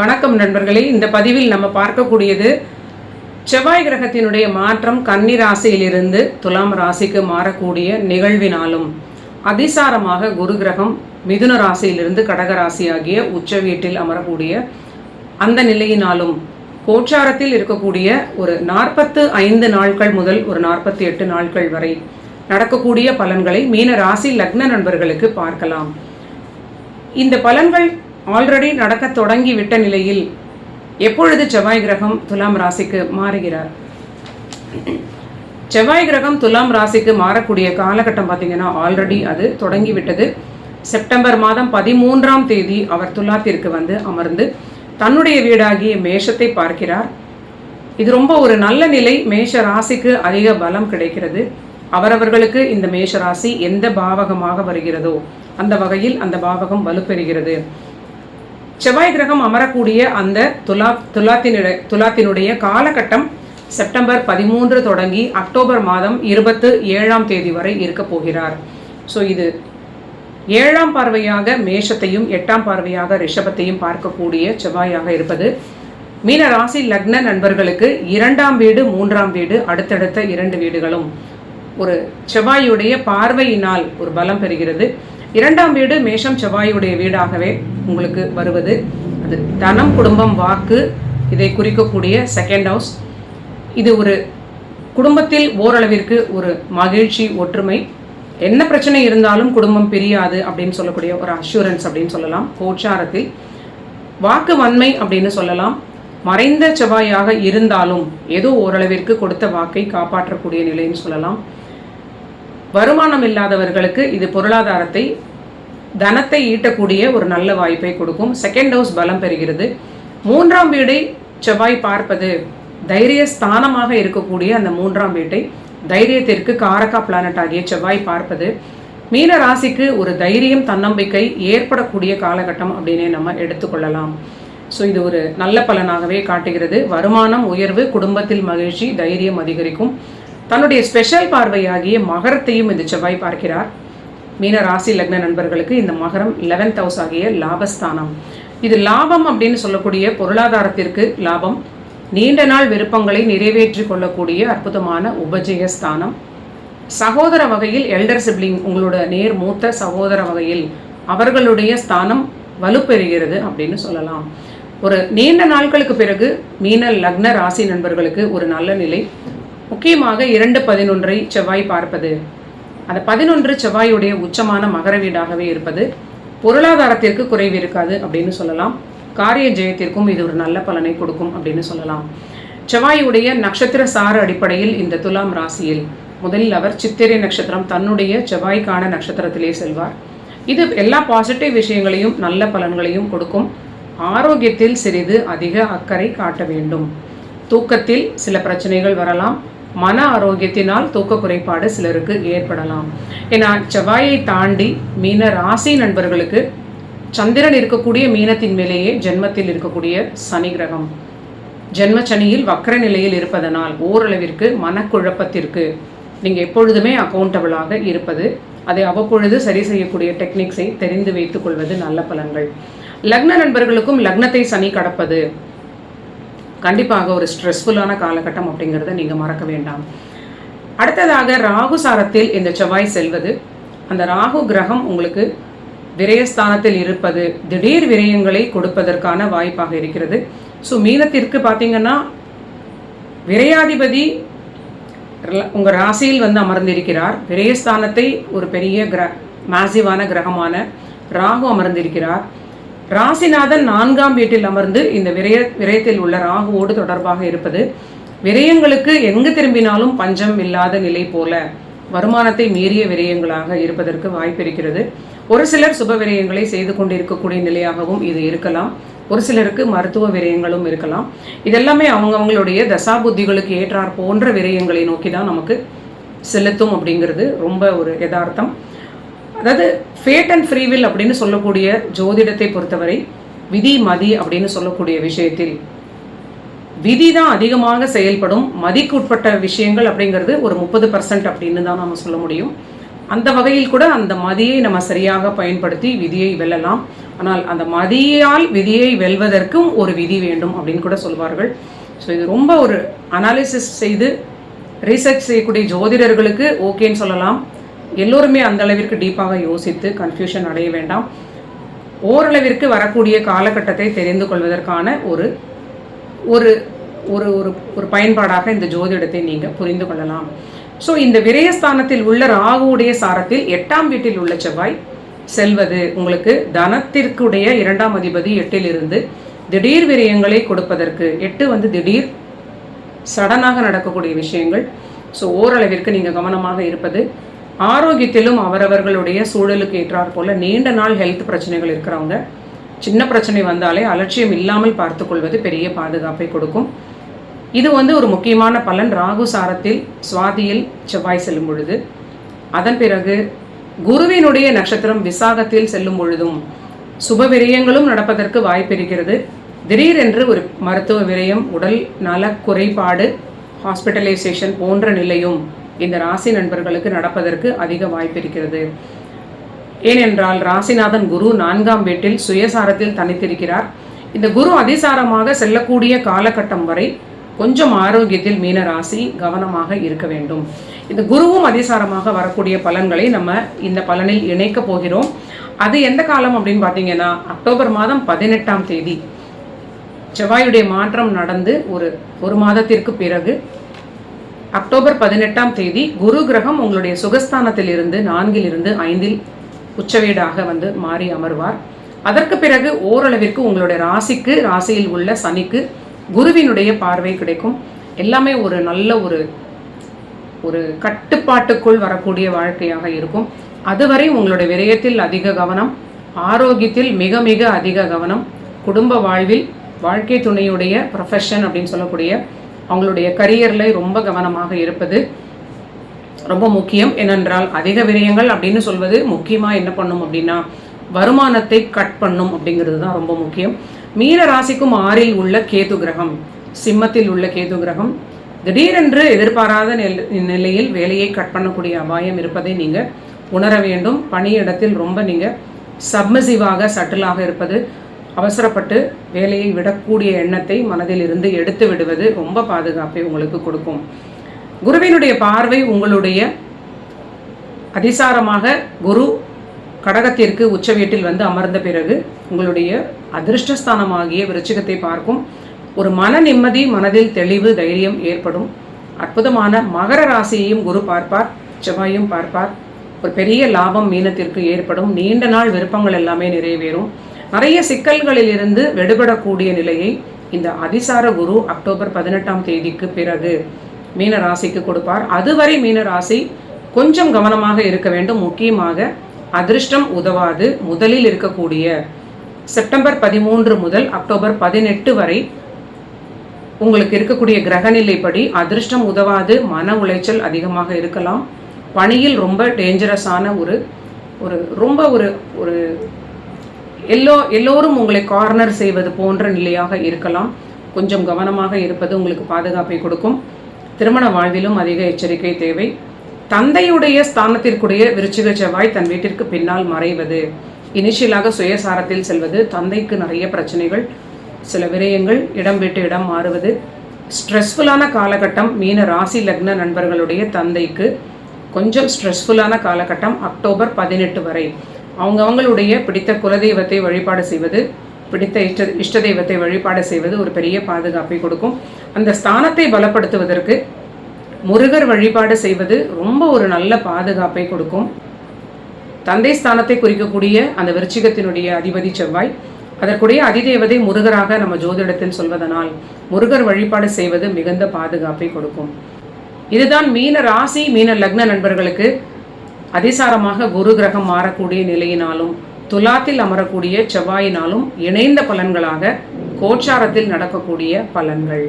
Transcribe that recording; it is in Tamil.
வணக்கம் நண்பர்களே. இந்த பதிவில் நம்ம பார்க்கக்கூடியது செவ்வாய் கிரகத்தினுடைய மாற்றம் கன்னி ராசியிலிருந்து துலாம் ராசிக்கு மாறக்கூடிய நிகழ்வினாலும் அதிசாரமாக குரு கிரகம் மிதுன ராசியிலிருந்து கடக ராசி ஆகிய உச்ச வீட்டில் அமரக்கூடிய அந்த நிலையினாலும் கோச்சாரத்தில் இருக்கக்கூடிய ஒரு நாற்பத்து ஐந்து நாட்கள் முதல் ஒரு நாற்பத்தி எட்டு நாட்கள் வரை நடக்கக்கூடிய பலன்களை மீன ராசி லக்ன நண்பர்களுக்கு பார்க்கலாம். இந்த பலன்கள் ஆல்ரெடி நடக்க தொடங்கி விட்ட நிலையில் எப்பொழுது செவ்வாய் கிரகம் துலாம் ராசிக்கு மாறுகிறார்? செவ்வாய் கிரகம் துலாம் ராசிக்கு மாறக்கூடிய காலகட்டம் பார்த்தீங்கன்னா ஆல்ரெடி அது தொடங்கி விட்டது செப்டம்பர் மாதம் பதிமூன்றாம் தேதி அவர் துலாத்திற்கு வந்து அமர்ந்து தன்னுடைய வீடாகிய மேஷத்தை பார்க்கிறார். இது ரொம்ப ஒரு நல்ல நிலை. மேஷ ராசிக்கு அதிக பலம் கிடைக்கிறது. அவரவர்களுக்கு இந்த மேஷ ராசி எந்த பாவகமாக வருகிறதோ அந்த வகையில் அந்த பாவகம் வலுப்பெறுகிறது. செவ்வாய் கிரகம் அமரக்கூடிய அந்த துலா துலாத்தினுடைய துலாத்தினுடைய காலகட்டம் செப்டம்பர் பதிமூன்று தொடங்கி அக்டோபர் மாதம் இருபத்து ஏழாம் தேதி வரை இருக்க போகிறார். ஸோ இது ஏழாம் பார்வையாக மேஷத்தையும் எட்டாம் பார்வையாக ரிஷபத்தையும் பார்க்கக்கூடிய செவ்வாயாக இருப்பது. மீன ராசி லக்ன நண்பர்களுக்கு இரண்டாம் வீடு மூன்றாம் வீடு அடுத்தடுத்த இரண்டு வீடுகளும் ஒரு செவ்வாயுடைய பார்வையினால் ஒரு பலம் பெறுகிறது. இரண்டாம் வீடு மேஷம் செவ்வாயுடைய வீடாகவே உங்களுக்கு வருவது. அது தனம் குடும்பம் வாக்கு இதை குறிக்கக்கூடிய செகண்ட் ஹவுஸ் இது ஒரு குடும்பத்தில் ஓரளவிற்கு ஒரு மகிழ்ச்சி ஒற்றுமை. என்ன பிரச்சனை இருந்தாலும் குடும்பம் பிரியாது அப்படின்னு சொல்லக்கூடிய ஒரு அஷூரன்ஸ் அப்படின்னு சொல்லலாம். கோச்சாரத்தில் வாக்கு வன்மை அப்படின்னு சொல்லலாம். மறைந்த செவ்வாயாக இருந்தாலும் ஏதோ ஓரளவிற்கு கொடுத்த வாக்கை காப்பாற்றக்கூடிய நிலைன்னு சொல்லலாம். வருமானம் இல்லாதவர்களுக்கு இது பொருளாதாரத்தை தனத்தை ஈட்டக்கூடிய ஒரு நல்ல வாய்ப்பை கொடுக்கும். செகண்ட் ஹவுஸ் பலம் பெறுகிறது. மூன்றாம் வீடை செவ்வாய் பார்ப்பது தைரிய ஸ்தானமாக இருக்கக்கூடிய அந்த மூன்றாம் வீட்டை தைரியத்திற்கு காரகா பிளானட் ஆகிய செவ்வாய் பார்ப்பது. மீன ராசிக்கு ஒரு தைரியம் தன்னம்பிக்கை ஏற்படக்கூடிய காலகட்டம் அப்படின்னே நம்ம எடுத்துக்கொள்ளலாம். ஸோ இது ஒரு நல்ல பலனாகவே காட்டுகிறது. வருமானம் உயர்வு குடும்பத்தில் மகிழ்ச்சி தைரியம் அதிகரிக்கும். தன்னுடைய ஸ்பெஷல் பார்வையாகிய மகரத்தையும் இந்த செவ்வாய் பார்க்கிறார். மீன ராசி லக்ன நண்பர்களுக்கு இந்த மகரம் லெவன்த் ஹவுஸ் ஆகிய லாபஸ்தானம். இது லாபம் அப்படின்னு சொல்லக்கூடிய பொருளாதாரத்திற்கு லாபம். நீண்ட நாள் விருப்பங்களை நிறைவேற்றி கொள்ளக்கூடிய அற்புதமான உபஜய ஸ்தானம். சகோதர வகையில் எல்டர் சிப்ளிங் உங்களோட நேர் மூத்த சகோதர வகையில் அவர்களுடைய ஸ்தானம் வலுப்பெறுகிறது அப்படின்னு சொல்லலாம். ஒரு நீண்ட நாட்களுக்கு பிறகு மீன லக்ன ராசி நண்பர்களுக்கு ஒரு நல்ல நிலை. முக்கியமாக இரண்டு பதினொன்றை செவ்வாய் பார்ப்பது. அந்த பதினொன்று செவ்வாயுடைய உச்சமான மகர வீடாகவே இருப்பது. பொருளாதாரத்திற்கு குறைவு இருக்காது அப்படின்னு சொல்லலாம். காரிய ஜெயத்திற்கும் இது ஒரு நல்ல பலனை கொடுக்கும் அப்படின்னு சொல்லலாம். செவ்வாயுடைய நட்சத்திர சார அடிப்படையில் இந்த துலாம் ராசியில் முதலில் அவர் சித்திரை நட்சத்திரம் தன்னுடைய செவ்வாய்க்கான நட்சத்திரத்திலே செல்வார். இது எல்லா பாசிட்டிவ் விஷயங்களையும் நல்ல பலன்களையும் கொடுக்கும். ஆரோக்கியத்தில் சிறிது அதிக அக்கறை காட்ட வேண்டும். தூக்கத்தில் சில பிரச்சனைகள் வரலாம். மன ஆரோக்கியத்தினால் தூக்க குறைபாடு சிலருக்கு ஏற்படலாம். ஏன்னா செவ்வாயை தாண்டி மீன ராசி நண்பர்களுக்கு சந்திரன் இருக்கக்கூடிய மீனத்தின் மேலேயே ஜென்மத்தில் இருக்கக்கூடிய சனி கிரகம். ஜென்ம சனியில் வக்கர நிலையில் இருப்பதனால் ஓரளவிற்கு மனக்குழப்பத்திற்கு நீங்கள் எப்பொழுதுமே அக்கௌண்டபிளாக இருப்பது அதை அவ்வப்பொழுது சரி செய்யக்கூடிய டெக்னிக்ஸை தெரிந்து வைத்துக் கொள்வது நல்ல பலன்கள். லக்ன நண்பர்களுக்கும் லக்னத்தை சனி கடப்பது கண்டிப்பாக ஒரு ஸ்ட்ரெஸ்ஃபுல்லான காலகட்டம் அப்படிங்கிறத நீங்கள் மறக்க வேண்டாம். அடுத்ததாக ராகு சாரத்தில் இந்த செவ்வாய் செல்வது. அந்த ராகு கிரகம் உங்களுக்கு விரயஸ்தானத்தில் இருப்பது திடீர் விரயங்களை கொடுப்பதற்கான வாய்ப்பாக இருக்கிறது. ஸோ மீனத்திற்கு பார்த்தீங்கன்னா விரையாதிபதி உங்கள் ராசியில் வந்து அமர்ந்திருக்கிறார். விரயஸ்தானத்தை ஒரு பெரிய கிர மேசிவான கிரகமான ராகு அமர்ந்திருக்கிறார். ராசிநாதன் நான்காம் வீட்டில் அமர்ந்து இந்த விரய விரயத்தில் உள்ள ராகுவோடு தொடர்பாக இருப்பது விரயங்களுக்கு எங்கு திரும்பினாலும் பஞ்சம் இல்லாத நிலை போல வருமானத்தை மீறிய விரயங்களாக இருப்பதற்கு வாய்ப்பிருக்கிறது. ஒரு சிலர் சுப விரயங்களை செய்து கொண்டிருக்கக்கூடிய நிலையாகவும் இது இருக்கலாம். ஒரு சிலருக்கு மருத்துவ விரயங்களும் இருக்கலாம். இதெல்லாமே அவங்கவுங்களுடைய தசாபுத்திகளுக்கு ஏற்றார் போன்ற விரயங்களை நோக்கி தான் நமக்கு செலுத்தும் அப்படிங்கிறது ரொம்ப ஒரு யதார்த்தம். அதாவது ஃபேட் அண்ட் ஃப்ரீவில் அப்படின்னு சொல்லக்கூடிய ஜோதிடத்தை பொறுத்தவரை விதி மதி அப்படின்னு சொல்லக்கூடிய விஷயத்தில் விதி தான் அதிகமாக செயல்படும். மதிக்கு உட்பட்ட விஷயங்கள் அப்படிங்கிறது ஒரு முப்பது பர்சன்ட் அப்படின்னு தான் நம்ம சொல்ல முடியும். அந்த வகையில் கூட அந்த மதியை நம்ம சரியாக பயன்படுத்தி விதியை வெல்லலாம். ஆனால் அந்த மதியால் விதியை வெல்வதற்கும் ஒரு விதி வேண்டும் அப்படின்னு கூட சொல்வார்கள். ஸோ இது ரொம்ப ஒரு அனாலிசிஸ் செய்து ரீசர்ச் செய்யக்கூடிய ஜோதிடர்களுக்கு ஓகேன்னு சொல்லலாம். எல்லோருமே அந்த அளவிற்கு டீப்பாக யோசித்து கன்ஃபியூஷன் அடைய வேண்டாம். ஓரளவிற்கு வரக்கூடிய காலகட்டத்தை தெரிந்து கொள்வதற்கான ஒரு ஒரு ஒரு ஒரு ஒரு பயன்பாடாக இந்த ஜோதிடத்தை நீங்கள் புரிந்து கொள்ளலாம். ஸோ இந்த விரயஸ்தானத்தில் உள்ள ராகுவுடைய சாரத்தில் எட்டாம் வீட்டில் உள்ள செவ்வாய் செல்வது உங்களுக்கு தனத்திற்குடைய இரண்டாம் அதிபதி எட்டில் இருந்து திடீர் விரயங்களை கொடுப்பதற்கு எட்டு வந்து திடீர் சடனாக நடக்கக்கூடிய விஷயங்கள். ஸோ ஓரளவிற்கு நீங்கள் கவனமாக இருப்பது ஆரோக்கியத்திலும் அவரவர்களுடைய சூழலுக்கு ஏற்றார் போல நீண்ட நாள் ஹெல்த் பிரச்சனைகள் இருக்கிறவங்க சின்ன பிரச்சனை வந்தாலே அலட்சியம் இல்லாமல் பார்த்துக்கொள்வது பெரிய பாதுகாப்பை கொடுக்கும். இது வந்து ஒரு முக்கியமான பலன். ராகு சாரத்தில் சுவாதியில் செவ்வாய் செல்லும் பொழுது அதன் பிறகு குருவினுடைய நட்சத்திரம் விசாகத்தில் செல்லும் பொழுதும் சுப விரயங்களும் நடப்பதற்கு வாய்ப்பிருக்கிறது திடீரென்று ஒரு மருத்துவ விரயம் உடல் நல குறைபாடு ஹாஸ்பிட்டலைசேஷன் போன்ற நிலையும் இந்த ராசி நண்பர்களுக்கு நடப்பதற்கு அதிக வாய்ப்பு இருக்கிறது. ஏனென்றால் ராசிநாதன் குரு நான்காம் வீட்டில் சுயசாரத்தில் தனித்திருக்கிறார். இந்த குரு அதிசாரமாக செல்லக்கூடிய காலகட்டம் வரை கொஞ்சம் ஆரோக்கியத்தில் மீன ராசி கவனமாக இருக்க வேண்டும். இந்த குருவும் அதிசாரமாக வரக்கூடிய பலன்களை நம்ம இந்த பலனில் இணைக்க போகிறோம். அது எந்த காலம் அப்படின்னு பார்த்தீங்கன்னா அக்டோபர் மாதம் பதினெட்டாம் தேதி. செவ்வாயுடைய மாற்றம் நடந்து ஒரு ஒரு மாதத்திற்கு பிறகு அக்டோபர் பதினெட்டாம் தேதி குரு கிரகம் உங்களுடைய சுகஸ்தானத்தில் இருந்து நான்கில் இருந்து ஐந்தில் உச்சவீடாக வந்து மாறி அமர்வார். அதற்கு பிறகு ஓரளவிற்கு உங்களுடைய ராசிக்கு ராசியில் உள்ள சனிக்கு குருவினுடைய பார்வை கிடைக்கும். எல்லாமே ஒரு நல்ல ஒரு ஒரு கட்டுப்பாட்டுக்குள் வரக்கூடிய வாழ்க்கையாக இருக்கும். அதுவரை உங்களுடைய விரயத்தில் அதிக கவனம் ஆரோக்கியத்தில் மிக மிக அதிக கவனம் குடும்ப வாழ்வில் வாழ்க்கை துணையுடைய ப்ரொஃபஷன் அப்படின்னு சொல்லக்கூடிய அவங்களுடைய கரியரில் ரொம்ப கவனமாக இருப்பது ரொம்ப முக்கியம். ஏனென்றால் அதிக விரயங்கள் அப்படின்னு சொல்வது முக்கியமாக என்ன பண்ணும் அப்படின்னா வருமானத்தை கட் பண்ணும் அப்படிங்கிறது தான் ரொம்ப முக்கியம். மீன ராசிக்கும் ஆறில் உள்ள கேது கிரகம் சிம்மத்தில் உள்ள கேது கிரகம் திடீரென்று எதிர்பாராத நிலையில் வேலையை கட் பண்ணக்கூடிய அபாயம் இருப்பதை நீங்கள் உணர வேண்டும். பணியிடத்தில் ரொம்ப நீங்கள் சப்மசிவாக சட்டிலாக இருப்பது அவசரப்பட்டு வேலையை விடக்கூடிய எண்ணத்தை மனதில் இருந்து எடுத்து விடுவது ரொம்ப பாதுகாப்பை உங்களுக்கு கொடுக்கும். குருவினுடைய பார்வை உங்களுடைய அதிசாரமாக குரு கடகத்திற்கு உச்ச வீட்டில் வந்து அமர்ந்த பிறகு உங்களுடைய அதிர்ஷ்டஸ்தானமாகிய விருச்சிகத்தை பார்க்கும். ஒரு மன நிம்மதி மனதில் தெளிவு தைரியம் ஏற்படும். அற்புதமான மகர ராசியையும் குரு பார்ப்பார் செவ்வாயும் பார்ப்பார். ஒரு பெரிய லாபம் மீனத்திற்கு ஏற்படும். நீண்ட நாள் விருப்பங்கள் எல்லாமே நிறைவேறும். நிறைய சிக்கல்களில் இருந்து விடுபடக்கூடிய நிலையை இந்த அதிசார குரு அக்டோபர் பதினெட்டாம் தேதிக்கு பிறகு மீன ராசிக்கு கொடுப்பார். அதுவரை மீன ராசி கொஞ்சம் கவனமாக இருக்க வேண்டும். முக்கியமாக அதிர்ஷ்டம் உதவாது. முதலில் இருக்கக்கூடிய செப்டம்பர் பதிமூன்று முதல் அக்டோபர் பதினெட்டு வரை உங்களுக்கு இருக்கக்கூடிய கிரகநிலைப்படி அதிர்ஷ்டம் உதவாது. மன உளைச்சல் அதிகமாக இருக்கலாம். பணியில் ரொம்ப டேஞ்சரஸான ஒரு ஒரு ரொம்ப ஒரு ஒரு எல்லோ எல்லோரும் உங்களை கார்னர் செய்வது போன்ற நிலையாக இருக்கலாம். கொஞ்சம் கவனமாக இருப்பது உங்களுக்கு பாதுகாப்பை கொடுக்கும். திருமண வாழ்விலும் அதிக எச்சரிக்கை தேவை. தந்தையுடைய ஸ்தானத்திற்குடைய விருச்சிக செவ்வாய் தன் வீட்டிற்கு பின்னால் மறைவது. இனிஷியலாக சுயசாரத்தில் செல்வது. தந்தைக்கு நிறைய பிரச்சனைகள் சில விரயங்கள் இடம் விட்டு இடம் மாறுவது. ஸ்ட்ரெஸ்ஃபுல்லான காலகட்டம் மீன ராசி லக்ன நண்பர்களுடைய தந்தைக்கு கொஞ்சம் ஸ்ட்ரெஸ்ஃபுல்லான காலகட்டம் அக்டோபர் பதினெட்டு வரை. அவங்க அவங்களுடைய பிடித்த குலதெய்வத்தை வழிபாடு செய்வது பிடித்த இஷ்ட இஷ்ட தெய்வத்தை வழிபாடு செய்வது ஒரு பெரிய பாதுகாப்பை கொடுக்கும். அந்த ஸ்தானத்தை பலப்படுத்துவதற்கு முருகர் வழிபாடு செய்வது ரொம்ப ஒரு நல்ல பாதுகாப்பை கொடுக்கும். தந்தை ஸ்தானத்தை குறிக்கக்கூடிய அந்த விருச்சிகத்தினுடைய அதிபதி செவ்வாய் அதற்குடைய அதிதேவதை முருகராக நம்ம ஜோதிடத்தில் சொல்வதனால் முருகர் வழிபாடு செய்வது மிகுந்த பாதுகாப்பை கொடுக்கும். இதுதான் மீன ராசி மீன லக்ன நண்பர்களுக்கு அதிசாரமாக குரு கிரகம் மாறக்கூடிய நிலையினாலும் துலாத்தில் அமரக்கூடிய செவ்வாயினாலும் இணைந்த பலன்களாக கோச்சாரத்தில் நடக்கக்கூடிய பலன்கள்.